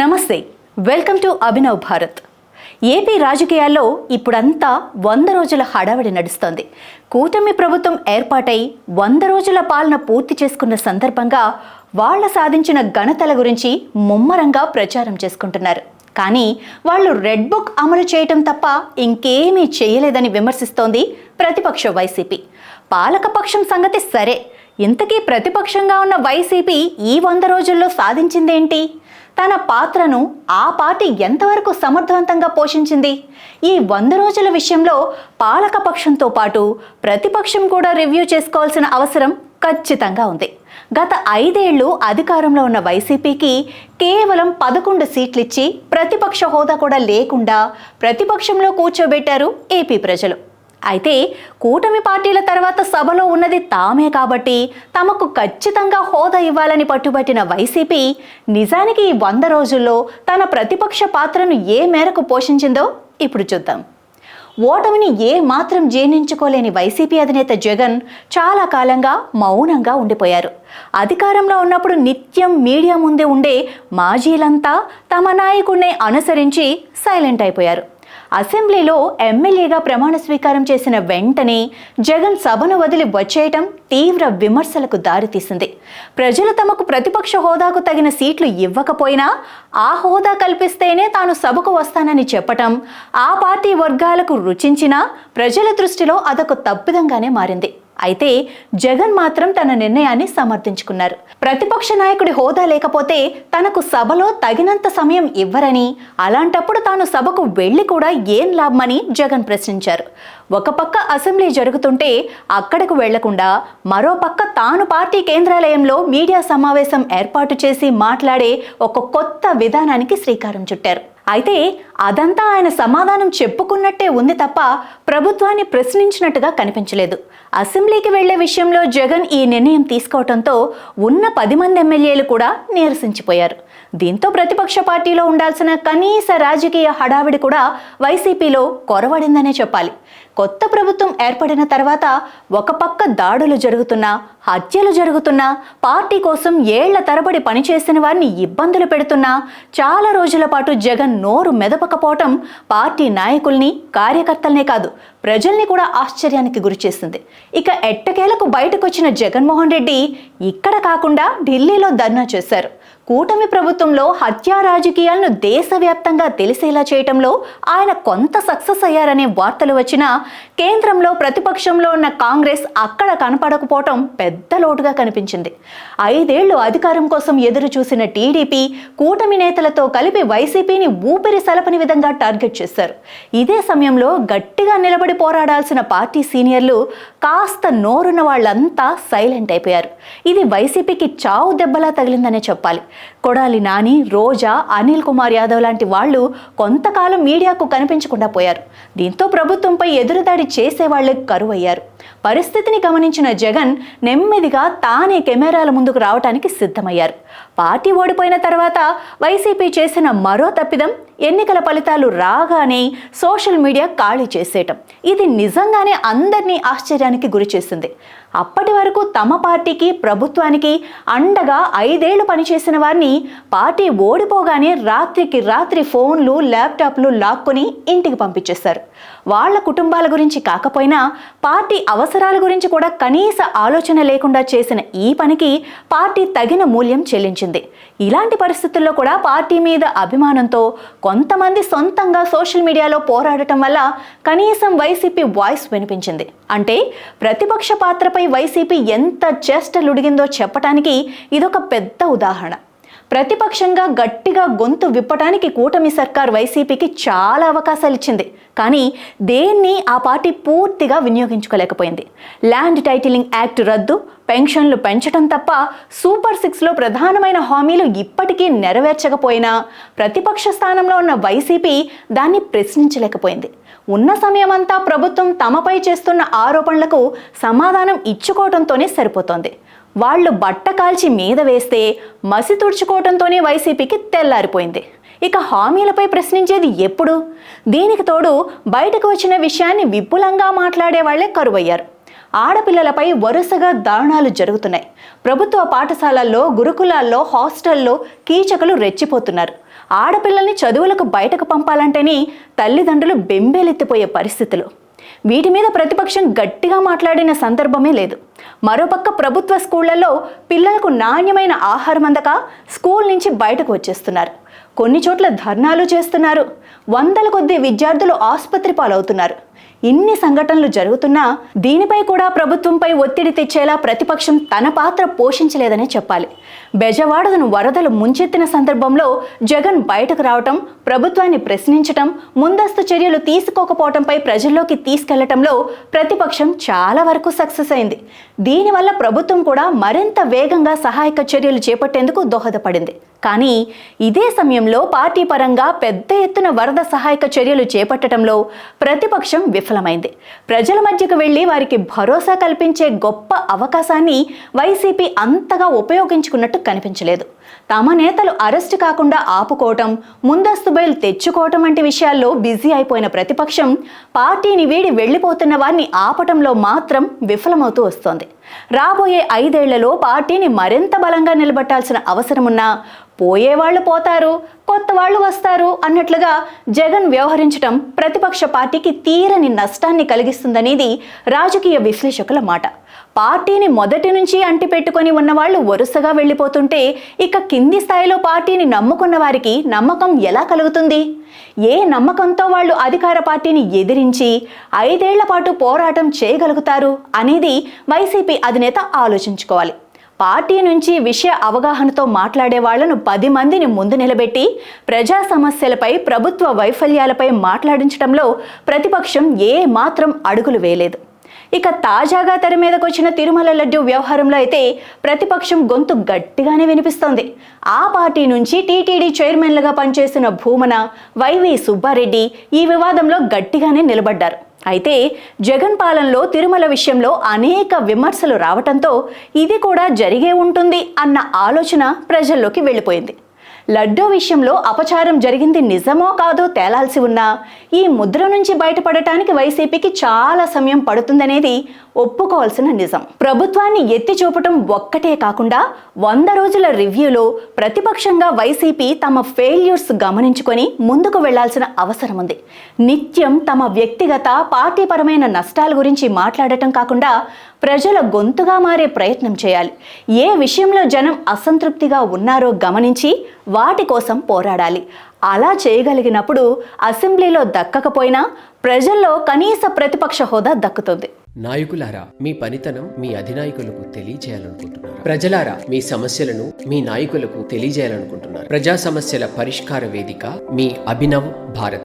నమస్తే welcome to Abhinav Bharat. AP రాజకీయాల్లో ఇప్పుడంతా వంద రోజుల హడావిడి నడుస్తోంది. కూటమి ప్రభుత్వం ఏర్పాటై వంద రోజుల పాలన పూర్తి చేసుకున్న సందర్భంగా వాళ్ళ సాధించిన ఘనతల గురించి ముమ్మరంగా ప్రచారం చేసుకుంటున్నారు. కానీ వాళ్ళు రెడ్ బుక్ అమలు చేయటం తప్ప ఇంకేమీ చేయలేదని విమర్శిస్తోంది ప్రతిపక్ష వైసీపీ. పాలకపక్షం సంగతి సరే ఇంతకీ ప్రతిపక్షంగా ఉన్న వైసీపీ ఈ వంద రోజుల్లో సాధించిందేంటి? తన పాత్రను ఆ పార్టీ ఎంతవరకు సమర్థవంతంగా పోషించింది? ఈ వంద రోజుల విషయంలో పాలకపక్షంతో పాటు ప్రతిపక్షం కూడా రివ్యూ చేసుకోవాల్సిన అవసరం ఖచ్చితంగా ఉంది. గత ఐదేళ్ళు అధికారంలో ఉన్న వైసీపీకి కేవలం పదకొండు సీట్లిచ్చి ప్రతిపక్ష హోదా కూడా లేకుండా ప్రతిపక్షంలో కూర్చోబెట్టారు ఏపీ ప్రజలు. అయితే కూటమి పార్టీల తర్వాత సభలో ఉన్నది తామే కాబట్టి తమకు ఖచ్చితంగా హోదా ఇవ్వాలని పట్టుబట్టిన వైసీపీ నిజానికి ఈ వంద రోజుల్లో తన ప్రతిపక్ష పాత్రను ఏ మేరకు పోషించిందో ఇప్పుడు చూద్దాం. ఓటమిని ఏ మాత్రం జీర్ణించుకోలేని వైసీపీ అధినేత జగన్ చాలా కాలంగా మౌనంగా ఉండిపోయారు. అధికారంలో ఉన్నప్పుడు నిత్యం మీడియా ముందే ఉండే మాజీలంతా తమ నాయకుడిని అనుసరించి సైలెంట్ అయిపోయారు. అసెంబ్లీలో ఎమ్మెల్యేగా ప్రమాణ స్వీకారం చేసిన వెంటనే జగన్ సభను వదిలి వచ్చేయటం తీవ్ర విమర్శలకు దారితీసింది. ప్రజలు తమకు ప్రతిపక్ష హోదాకు తగిన సీట్లు ఇవ్వకపోయినా ఆ హోదా కల్పిస్తేనే తాను సభకు వస్తానని చెప్పటం ఆ పార్టీ వర్గాలకు రుచించినా ప్రజల దృష్టిలో అదొక తప్పిదంగానే మారింది. అయితే జగన్ మాత్రం తన నిర్ణయాన్ని సమర్థించుకున్నారు. ప్రతిపక్ష నాయకుడి హోదా లేకపోతే తనకు సభలో తగినంత సమయం ఇవ్వరని అలాంటప్పుడు తాను సభకు వెళ్ళి కూడా ఏం లాభమని జగన్ ప్రశ్నించారు. ఒక పక్క అసెంబ్లీ జరుగుతుంటే అక్కడకు వెళ్ళకుండా మరో పక్క తాను పార్టీ కేంద్రాలయంలో మీడియా సమావేశం ఏర్పాటు చేసి మాట్లాడే ఒక కొత్త విధానానికి శ్రీకారం చుట్టారు. అయితే అదంతా ఆయన సమాధానం చెప్పుకున్నట్టే ఉంది తప్ప ప్రభుత్వాన్ని ప్రశ్నించినట్టుగా కనిపించలేదు. అసెంబ్లీకి వెళ్ళే విషయంలో జగన్ ఈ నిర్ణయం తీసుకోవడంతో ఉన్న పది మంది ఎమ్మెల్యేలు కూడా నీరసించిపోయారు. దీంతో ప్రతిపక్ష పార్టీలో ఉండాల్సిన కనీస రాజకీయ హడావిడి కూడా వైసీపీలో కొరవడిందనే చెప్పాలి. కొత్త ప్రభుత్వం ఏర్పడిన తర్వాత ఒక పక్క దాడులు జరుగుతున్నా హత్యలు జరుగుతున్నా పార్టీ కోసం ఏళ్ళ తరబడి పనిచేసిన వారిని ఇబ్బందులు పెడుతున్నా చాలా రోజుల పాటు జగన్ నోరు మెదపకపోవటం పార్టీ నాయకుల్ని కార్యకర్తలనే కాదు ప్రజల్ని కూడా ఆశ్చర్యానికి గురిచేసింది ఇక ఎట్టకేలకు బయటకొచ్చిన జగన్మోహన్ రెడ్డి ఇక్కడ కాకుండా ఢిల్లీలో ధర్నా చేశారు. కూటమి ప్రభుత్వంలో హత్యా రాజకీయాలను దేశవ్యాప్తంగా తెలిసేలా చేయటంలో ఆయన కొంత సక్సెస్ అయ్యారనే వార్తలు వచ్చినా కేంద్రంలో ప్రతిపక్షంలో ఉన్న కాంగ్రెస్ అక్కడ కనపడకపోవటం పెద్ద లోటుగా కనిపించింది. ఐదేళ్ళు అధికారం కోసం ఎదురు చూసిన టీడీపీ కూటమి నేతలతో కలిపి వైసీపీని ఊపిరి సలపని విధంగా టార్గెట్ చేశారు. ఇదే సమయంలో గట్టిగా నిలబడి పోరాడాల్సిన పార్టీ సీనియర్లు కాస్త నోరున్న వాళ్ళంతా సైలెంట్ అయిపోయారు. ఇది వైసీపీకి చావు దెబ్బలా తగిలిందనే చెప్పాలి. కొడాలి నాని రోజా అనిల్ కుమార్ యాదవ్ లాంటి వాళ్ళు కొంతకాలం మీడియాకు కనిపించకుండా పోయారు. దీంతో ప్రభుత్వంపై ఎదురుదాడి చేసేవాళ్ళే కరువయ్యారు. పరిస్థితిని గమనించిన జగన్ నెమ్మదిగా తానే కెమెరాల ముందుకు రావడానికి సిద్ధమయ్యారు. పార్టీ ఓడిపోయిన తర్వాత వైసీపీ చేసిన మరో తప్పిదం ఎన్నికల ఫలితాలు రాగానే సోషల్ మీడియా ఖాళీ చేసేయటం. ఇది నిజంగానే అందరినీ ఆశ్చర్యానికి గురిచేసింది. అప్పటి వరకు తమ పార్టీకి ప్రభుత్వానికి అండగా ఐదేళ్ళు పనిచేసిన వారిని పార్టీ ఓడిపోగానే రాత్రికి రాత్రి ఫోన్లు ల్యాప్టాప్లు లాక్కొని ఇంటికి పంపించేశారు. వాళ్ళ కుటుంబాల గురించి కాకపోయినా పార్టీ అవసరాల గురించి కూడా కనీస ఆలోచన లేకుండా చేసిన ఈ పనికి పార్టీ తగిన మూల్యం చెల్లించింది. ఇలాంటి పరిస్థితుల్లో కూడా పార్టీ మీద అభిమానంతో కొంతమంది సొంతంగా సోషల్ మీడియాలో పోరాడటం వల్ల కనీసం వైసీపీ వాయిస్ వినిపించింది. అంటే ప్రతిపక్ష పాత్రపై వైసీపీ ఎంత చేష్టలుడిగిందో చెప్పటానికి ఇదొక పెద్ద ఉదాహరణ. ప్రతిపక్షంగా గట్టిగా గొంతు విప్పటానికి కూటమి సర్కార్ వైసీపీకి చాలా అవకాశాలు ఇచ్చింది కానీ దేన్ని ఆ పార్టీ పూర్తిగా వినియోగించుకోలేకపోయింది. ల్యాండ్ టైటిలింగ్ యాక్ట్ రద్దు పెన్షన్లు పెంచడం తప్ప సూపర్ సిక్స్లో ప్రధానమైన హామీలు ఇప్పటికీ నెరవేర్చకపోయినా ప్రతిపక్ష స్థానంలో ఉన్న వైసీపీ దాన్ని ప్రశ్నించలేకపోయింది. ఉన్న సమయమంతా ప్రభుత్వం తమపై చేస్తున్న ఆరోపణలకు సమాధానం ఇచ్చుకోవడంతోనే సరిపోతోంది. వాళ్ళు బట్ట కాల్చి మీద వేస్తే మసి తుడుచుకోవడంతోనే వైసీపీకి తెల్లారిపోయింది. ఇక హామీలపై ప్రశ్నించేది ఎప్పుడు? దీనికి తోడు బయటకు వచ్చిన విషయాన్ని విపులంగా మాట్లాడే వాళ్ళే కరువయ్యారు. ఆడపిల్లలపై వరుసగా దారుణాలు జరుగుతున్నాయి. ప్రభుత్వ పాఠశాలల్లో గురుకులాల్లో హాస్టల్లో కీచకులు రెచ్చిపోతున్నారు. ఆడపిల్లల్ని చదువులకు బయటకు పంపాలంటేనే తల్లిదండ్రులు బెంబేలెత్తిపోయే పరిస్థితులు. వీటి మీద ప్రతిపక్షం గట్టిగా మాట్లాడిన సందర్భమే లేదు. మరోపక్క ప్రభుత్వ స్కూళ్ళలో పిల్లలకు నాణ్యమైన ఆహారం అందక స్కూల్ నుంచి బయటకు వచ్చేస్తున్నారు. కొన్ని చోట్ల ధర్నాలు చేస్తున్నారు. వందల కొద్ది విద్యార్థులు ఆసుపత్రి పాలవుతున్నారు. ఇన్ని సంఘటనలు జరుగుతున్నా దీనిపై కూడా ప్రభుత్వంపై ఒత్తిడి తెచ్చేలా ప్రతిపక్షం తన పాత్ర పోషించలేదనే చెప్పాలి. బెజవాడను వరదలు ముంచెత్తిన సందర్భంలో జగన్ బయటకు రావటం ప్రభుత్వాన్ని ప్రశ్నించటం ముందస్తు చర్యలు తీసుకోకపోవటంపై ప్రజల్లోకి తీసుకెళ్ళటంలో ప్రతిపక్షం చాలా వరకు సక్సెస్ అయింది. దీనివల్ల ప్రభుత్వం కూడా మరింత వేగంగా సహాయక చర్యలు చేపట్టేందుకు దోహదపడింది. కానీ ఇదే సమయంలో పార్టీ పరంగా పెద్ద ఎత్తున వరద సహాయక చర్యలు చేపట్టడంలో ప్రతిపక్షం విఫలమైంది. ప్రజల మధ్యకు వెళ్ళి వారికి భరోసా కల్పించే గొప్ప అవకాశాన్ని వైసీపీ అంతగా ఉపయోగించుకున్నట్టు కనిపించలేదు. తమ నేతలు అరెస్టు కాకుండా ఆపుకోవటం ముందస్తు బయలు తెచ్చుకోవటం వంటి విషయాల్లో బిజీ అయిపోయిన ప్రతిపక్షం పార్టీని వీడి వెళ్ళిపోతున్న వారిని ఆపటంలో మాత్రం విఫలమవుతూ వస్తోంది. రాబోయే ఐదేళ్ళలో పార్టీని మరింత బలంగా నిలబెట్టాల్సిన అవసరమున్నా పోయేవాళ్ళు పోతారు కొత్త వాళ్ళు వస్తారు అన్నట్లుగా జగన్ వ్యవహరించడం ప్రతిపక్ష పార్టీకి తీరని నష్టాన్ని కలిగిస్తుందనేది రాజకీయ విశ్లేషకుల మాట. పార్టీని మొదటి నుంచి అంటిపెట్టుకొని ఉన్నవాళ్ళు వరుసగా వెళ్ళిపోతుంటే ఇక కింది స్థాయిలో పార్టీని నమ్ముకున్న వారికి నమ్మకం ఎలా కలుగుతుంది? ఏ నమ్మకంతో వాళ్ళు అధికార పార్టీని ఎదిరించి ఐదేళ్ళ పాటు పోరాటం చేయగలుగుతారు అనేది వైసీపీ అధినేత ఆలోచించుకోవాలి. పార్టీ నుంచి విషయ అవగాహనతో మాట్లాడే వాళ్ళను పది మందిని ముందు నిలబెట్టి ప్రజా సమస్యలపై ప్రభుత్వ వైఫల్యాలపై మాట్లాడించడంలో ప్రతిపక్షం ఏ మాత్రం అడుగులు వేయలేదు. ఇక తాజాగా తెర మీదకు వచ్చిన తిరుమల లడ్డు వ్యవహారంలో అయితే ప్రతిపక్షం గొంతు గట్టిగానే వినిపిస్తోంది. ఆ పార్టీ నుంచి టీటీడీ చైర్మన్లుగా పనిచేసిన భూమన వైవి సుబ్బారెడ్డి ఈ వివాదంలో గట్టిగానే నిలబడ్డారు. అయితే జగన్ పాలనలో తిరుమల విషయంలో అనేక విమర్శలు రావటంతో ఇది కూడా జరిగే ఉంటుంది అన్న ఆలోచన ప్రజల్లోకి వెళ్ళిపోయింది. లడ్డూ విషయంలో అపచారం జరిగింది నిజమో కాదో తేలాల్సి ఉన్నా ఈ ముద్ర నుంచి బయటపడటానికి వైసీపీకి చాలా సమయం పడుతుందనేది ఒప్పుకోవాల్సిన నిజం. ప్రభుత్వాన్ని ఎత్తి చూపటం ఒక్కటే కాకుండా వంద రోజుల రివ్యూలో ప్రతిపక్షంగా వైసీపీ తమ ఫెయిల్యూర్స్ గమనించుకొని ముందుకు వెళ్ళాల్సిన అవసరం ఉంది. నిత్యం తమ వ్యక్తిగత పార్టీపరమైన నష్టాల గురించి మాట్లాడటం కాకుండా ప్రజల గొంతుగా మారే ప్రయత్నం చేయాలి. ఏ విషయంలో జనం అసంతృప్తిగా ఉన్నారో గమనించి వాటి కోసం పోరాడాలి. అలా చేయగలిగినప్పుడు అసెంబ్లీలో దక్కకపోయినా ప్రజల్లో కనీస ప్రతిపక్ష హోదా దక్కుతుంది. నాయకులారా మీ పనితనం మీ అధినాయకులకు తెలియజేయాలనుకుంటున్నారు? ప్రజలారా మీ సమస్యలను మీ నాయకులకు తెలియజేయాలనుకుంటున్నారు? ప్రజా సమస్యల పరిష్కార వేదిక మీ అభినవ్ భారత్.